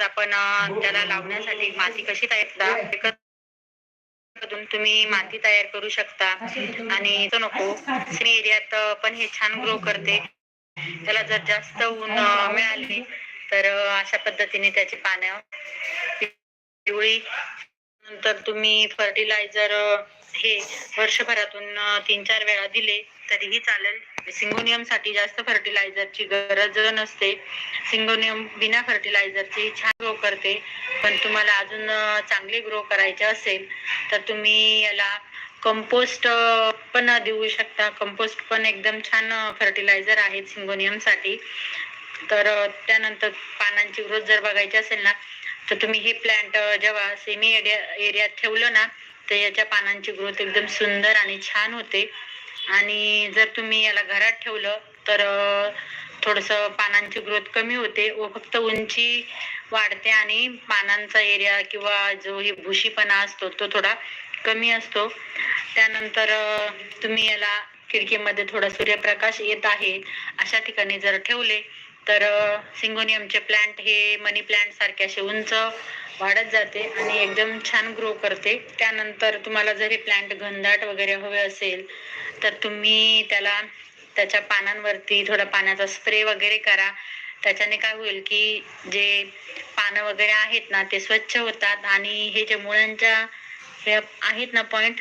आज आपण त्याला लावण्यासाठी माती कशी तयार तुम्ही माती तयार करू शकता. आणि तो नको सिमी एरियात पण हे छान ग्रो करते. त्याला जर जास्त ऊन मिळाली मिळाले तर अशा पद्धतीने त्याची पानं पिवळी नंतर तुम्ही फर्टिलायझर हे वर्षभरातून तीन चार वेळा दिले तरीही चालेल. सिंगोनियमसाठी जास्त फर्टिलायझरची गरज नसते. सिंगोनियम बिना फर्टिलायझरची छान ग्रो करते. पण तुम्हाला अजून चांगले ग्रो करायचे असेल तर तुम्ही याला कंपोस्ट पण देऊ शकता. कंपोस्ट पण एकदम छान फर्टिलायझर आहे सिंगोनियमसाठी तर त्यानंतर पानांची ग्रोथ जर बघायची असेल ना तर तुम्ही हे प्लांट जेव्हा सेमी एरिया एरियात ठेवलं ना तर याच्या पानांची ग्रोथ एकदम सुंदर आणि छान होते. आणि जर तुम्ही याला घरात ठेवलं तर थोडस थोडंसं पानांची ग्रोथ कमी होते. व फक्त उंची वाढते आणि पानांचा एरिया किंवा जो हे भुशीपणा असतो तो थोडा कमी असतो. त्यानंतर तुम्ही याला खिडकीमध्ये थोडा सूर्यप्रकाश येत आहे. अशा ठिकाणी जर ठेवले तर सिंगोनियमचे प्लांट हे मनी प्लांट सारखे असे उंच वाढत जाते आणि एकदम छान ग्रो करते. त्यानंतर तुम्हाला जर हे प्लांट घनदाट वगैरे हवे असेल तर तुम्ही त्याला त्याच्या पानांवरती थोडा पाण्याचा स्प्रे वगैरे करा. त्याच्याने काय होईल की जे पानं वगैरे आहेत ना ते स्वच्छ होतात आणि हे जे मुळांच्या हे आहेत ना पॉईंट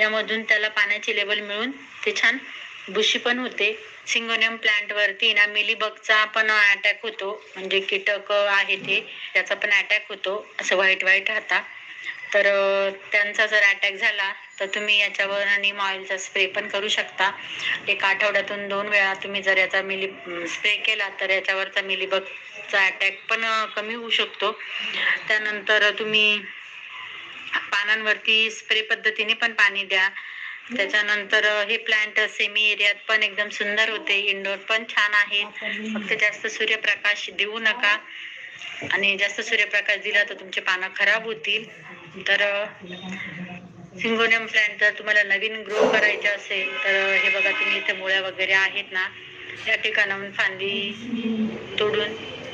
यामधून त्याला पाण्याची लेवल मिळून ते छान बुशी पण होते. सिंगोनियम प्लांट वरती ना मिलीबगचा पण अटॅक होतो. म्हणजे कीटक आहे ते त्याचा पण अटॅक होतो. असं व्हाईट व्हाईट राहता. तर त्यांचा जर अटॅक झाला तर तुम्ही याच्यावर आणि ऑइलचा स्प्रे पण करू शकता. एक आठवड्यातून दोन वेळा तुम्ही जर याचा मिली स्प्रे केला तर याच्यावरचा मिलीबगचा अटॅक पण कमी होऊ शकतो. त्यानंतर तुम्ही पानांवरती स्प्रे पद्धतीने पण पाणी द्या. त्याच्यानंतर हे प्लांट सेमी एरियात पण एकदम सुंदर होते. इंडोर पण छान आहेत फक्त जास्त सूर्यप्रकाश देऊ नका. आणि जास्त सूर्यप्रकाश दिला तर तुमचे पानं खराब होतील. तर सिंगोनियम प्लांट जर तुम्हाला नवीन ग्रो करायचे असेल तर हे बघा तुम्ही इथे मुळ्या वगैरे आहेत ना. या ठिकाणाहून फांदी तोडून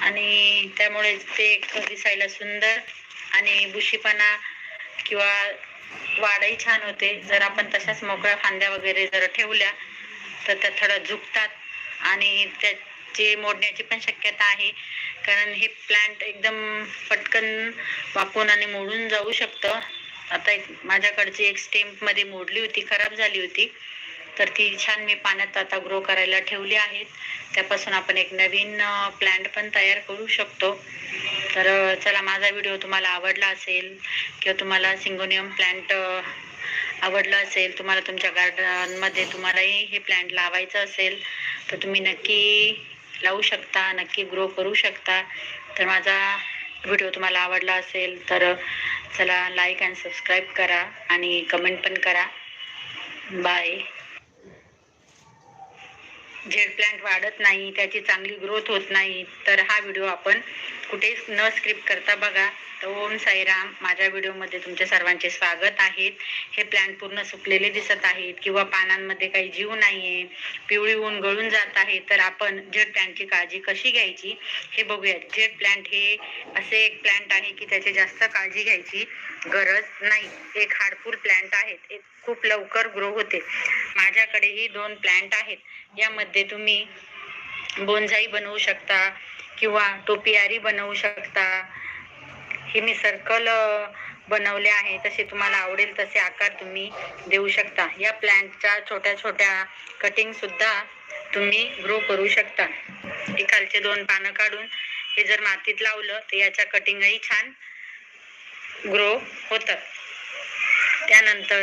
आणि त्यामुळे ते दिसायला सुंदर आणि बुशीपणा किंवा वाढही छान होते. जर आपण तशाच मोकळ्या फांद्या वगैरे जर ठेवल्या तर त्या थोडं झुकतात आणि त्याचे मोडण्याची पण शक्यता आहे. कारण हे प्लांट एकदम पटकन वाकून आणि मोडून जाऊ शकतं. आता एक माझ्याकडची एक स्टेम्पमध्ये मोडली होती खराब झाली होती. तर ती छान मी पाण्यात आता ग्रो करायला ठेवली आहेत. त्यापासून आपण एक नवीन प्लांट पण तयार करू शकतो. तर चला माझा व्हिडिओ तुम्हाला आवडला असेल किंवा तुम्हाला सिंगोनियम प्लांट आवडला असेल तुम्हाला तुमच्या गार्डनमध्ये तुम्हालाही हे प्लांट लावायचं असेल तर तुम्ही नक्की लावू शकता नक्की ग्रो करू शकता. तर माझा व्हिडिओ तुम्हाला आवडला असेल तर चला लाईक अँड सबस्क्राईब करा आणि कमेंट पण करा. बाय झेड प्लांट वाढत नाही त्याची चांगली ग्रोथ होत नाही तर हा व्हिडिओ आपण कुठेच न स्क्रिप्ट करता बघा. तर ओम साईराम माझ्या व्हिडिओमध्ये तुमच्या सर्वांचे स्वागत आहेत हे प्लांट पूर्ण सुकलेले दिसत आहेत किंवा पानांमध्ये काही जीव नाही आहे पिवळी ऊन गळून जात आहे तर आपण झेड प्लांटची काळजी कशी घ्यायची? हे बघूयात. झेड प्लांट हे असे एक प्लांट आहे की त्याची जास्त काळजी घ्यायची गरज नाही. एक हाडफूल प्लांट आहेत. एक खूप लवकर ग्रो होते. माझ्याकडेही दोन प्लांट आहेत. यामध्ये तुम्ही बोनझाई बनवू शकता किंवा टोपियारी बनवू शकता. हे मी सर्कल बनवले आहे. तसे तुम्हाला आवडेल तसे आकार तुम्ही देऊ शकता. या प्लॅन्टच्या छोट्या छोट्या कटिंग सुद्धा तुम्ही ग्रो करू शकता. हे खालचे दोन पानं काढून हे जर मातीत लावलं तर याच्या कटिंगही छान ग्रो होतात त्यानंतर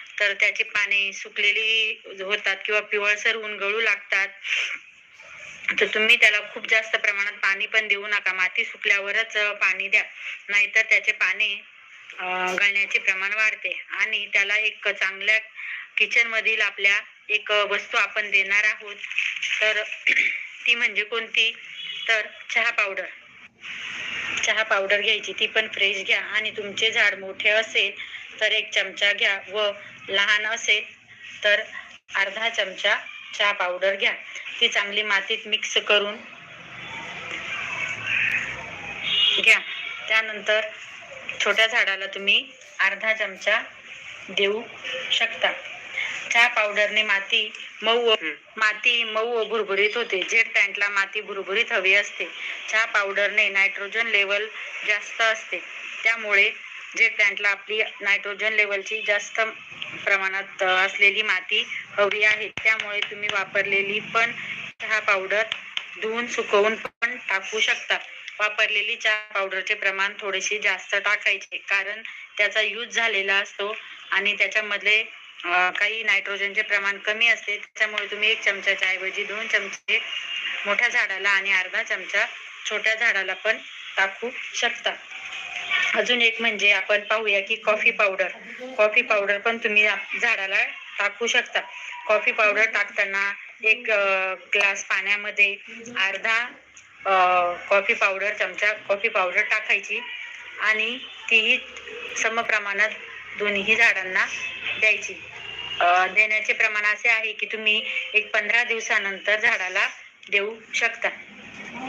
तर त्याची पाने सुकलेली होतात किंवा पिवळसर ऊन गळू लागतात. तर तुम्ही त्याला खूप जास्त प्रमाणात पाणी पण देऊ नका. माती सुकल्यावरच पाणी द्या. नाहीतर त्याचे पाने गळण्याचे प्रमाण वाढते. आणि त्याला एक चांगल्या किचन मधील आपल्या एक वस्तू आपण देणार आहोत. तर ती म्हणजे कोणती? तर चहा पावडर. चहा पावडर घ्यायची. ती पण फ्रेश घ्या. आणि तुमचे झाड मोठे असेल तर एक चमचा घ्या. व लहान असेल तर अर्धा चमचा चहा पावडर घ्या. ती चांगली मातीत मिक्स करून घ्या. त्यानंतर छोट्या झाडाला तुम्ही अर्धा चमचा देऊ शकता. चहा पावडरने माती मऊ माती मऊ व भुरभुरीत होते. जेट पॅन्टला माती भुरभुरीत हवी असते. चहा पावडरने नायट्रोजन लेवल जास्त असते. त्यामुळे जे प्लांटला आपली नायट्रोजन लेवलची जास्त प्रमाणात असलेली माती हवी आहे त्यामुळे तुम्ही वापरलेली पण चहा पावडर धुवून सुकवून पण टाकू शकता. वापरलेली चहा पावडरचे प्रमाण थोडेसे जास्त टाकायचे कारण त्याचा यूज झालेला असतो आणि त्याच्यामधले काही नायट्रोजनचे प्रमाण कमी असते त्याच्यामुळे तुम्ही एक चमच्याच्या ऐवजी दोन चमचे मोठ्या झाडाला आणि अर्धा चमचा छोट्या झाडाला पण टाकू शकता. अजून एक म्हणजे आपण पाहूया की कॉफी पावडर कॉफी पावडर पण तुम्ही झाडाला टाकू शकता. कॉफी पावडर टाकताना एक ग्लास पाण्यामध्ये अर्धा कॉफी पावडर चमचा कॉफी पावडर टाकायची आणि तीही समप्रमाणात दोन्ही झाडांना द्यायची. देण्याचे प्रमाण असे आहे की तुम्ही एक पंधरा दिवसानंतर झाडाला देऊ शकता.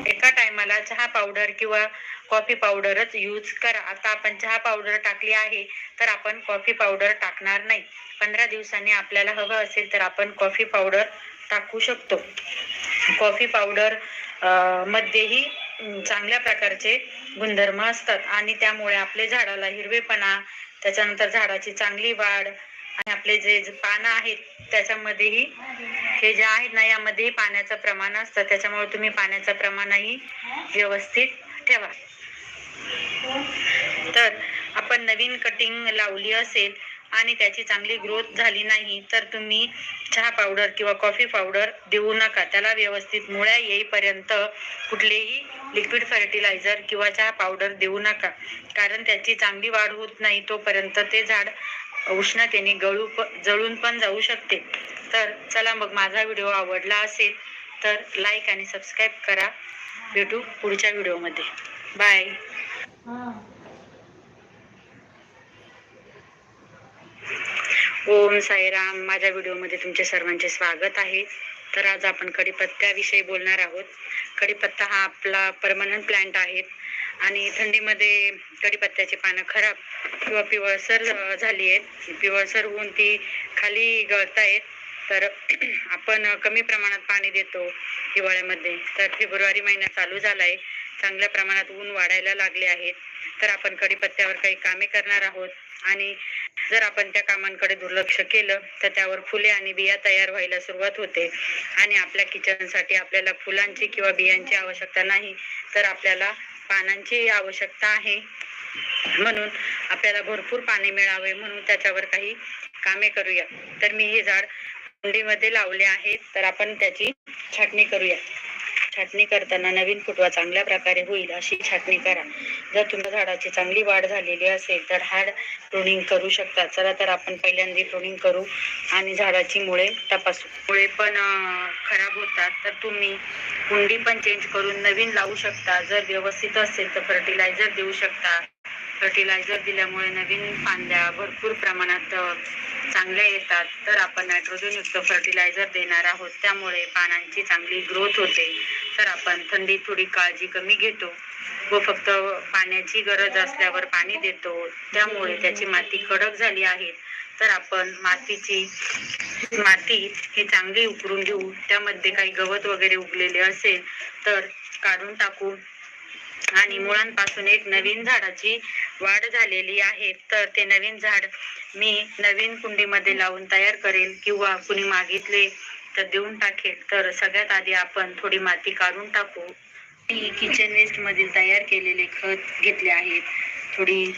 एका टायमाला चहा पावडर किंवा कॉफी पावडरच यूज करा. आता आपण चहा पावडर टाकली आहे तर आपण कॉफी पावडर टाकणार नाही. पंधरा दिवसांनी आपल्याला हवं असेल तर आपण कॉफी पावडर टाकू शकतो. कॉफी पावडर मध्येही चांगल्या प्रकारचे गुणधर्म असतात. आणि त्यामुळे आपले झाडाला हिरवेपणा त्याच्यानंतर झाडाची चांगली वाढ आणि आपले जे जे पानं आहेत त्याच्यामध्येही हे जे आहेत ना यामध्येही पाण्याचं प्रमाण असतं. त्याच्यामुळे तुम्ही पाण्याचं प्रमाणही व्यवस्थित ठेवा. तर आपण नवीन कटिंग लावली असेल आणि त्याची चांगली ग्रोथ झाली नाही तर तुम्ही चहा पावडर किंवा कॉफी पावडर देऊ नका. त्याला व्यवस्थित मुळ्या येईपर्यंत कुठलेही लिक्विड फर्टिलायझर किंवा चहा पावडर देऊ नका. कारण त्याची चांगली वाढ होत नाही तोपर्यंत ते झाड उष्णतेने गळू प जळून पण जाऊ शकते. तर चला मग माझा व्हिडिओ आवडला असेल तर लाईक आणि सबस्क्राईब करा. भेटू पुढच्या व्हिडिओमध्ये. बाय. ओम साईराम. माझ्या व्हिडिओमध्ये तुमचे सर्वांचे स्वागत आहे. तर आज आपण कडीपत्त्याविषयी बोलणार आहोत. कडीपत्ता हा आपला परमनंट प्लांट आहे. आणि थंडीमध्ये कडीपत्त्याची पानं खराब किंवा पिवळसर झाली आहेत. पिवळसर होऊन ती खाली गळतायत. तर आपण कमी प्रमाणात पाणी देतो हिवाळ्यामध्ये. तर फेब्रुवारी महिना चालू झाला आहे चांगल्या प्रमाणात ऊन वाढायला लागले आहेत. तर आपण कडीपत्त्यावर काही कामे करणार आहोत. आणि जर आपण त्या कामांकडे दुर्लक्ष केलं तर त्यावर फुले आणि बिया तयार व्हायला सुरुवात होते. आणि आपल्या किचनसाठी आपल्याला फुलांची किंवा बियांची आवश्यकता नाही तर आपल्याला पानांची आवश्यकता आहे. म्हणून आपल्याला भरपूर पाणी मिळावे म्हणून त्याच्यावर काही कामे करूया. तर मी हे झाड कुंडीमध्ये लावले आहेत तर आपण त्याची छाटणी करूया. छाटणी करताना नवीन फुटवा चांगल्या प्रकारे होईल अशी छाटणी करा. जर तुमच्या झाडाची चांगली वाढ झालेली असेल तर हार्ड प्रुनिंग करू शकता. चला तर आपण पहिल्यांदा प्रुनिंग करू आणि झाडाची मुळे तपासू. मुळे पण खराब होतात. तर तुम्ही कुंडी पण चेंज करून नवीन लावू शकता. जर व्यवस्थित असेल तर फर्टिलायझर देऊ शकता. फर्टिलायझर दिल्यामुळे नवीन फांद्या भरपूर प्रमाणात चांगल्या येतात तर आपण नायट्रोजनयुक्त फर्टिलायझर देणार आहोत. त्यामुळे पानांची चांगली ग्रोथ होते. तर आपण थंडीत थोडी काळजी कमी घेतो. व फक्त पाण्याची गरज असल्यावर पाणी देतो. त्यामुळे त्याची माती कडक झाली आहे. तर आपण मातीची माती ही चांगली उकरून घेऊ. त्यामध्ये काही गवत वगैरे उगलेले असेल तर काढून टाकू. आणि मुळांपासून एक नवीन झाडाची वाढ झालेली आहे. तर ते नवीन झाड मी नवीन कुंडीमध्ये लावून तयार करेल किंवा कुणी मागितले तर देऊन टाकेल. तर सगळ्यात आधी आपण थोडी माती काढून टाकू. मी किचन वेस्ट मधील तयार केलेले खत घेतले आहेत. थोडी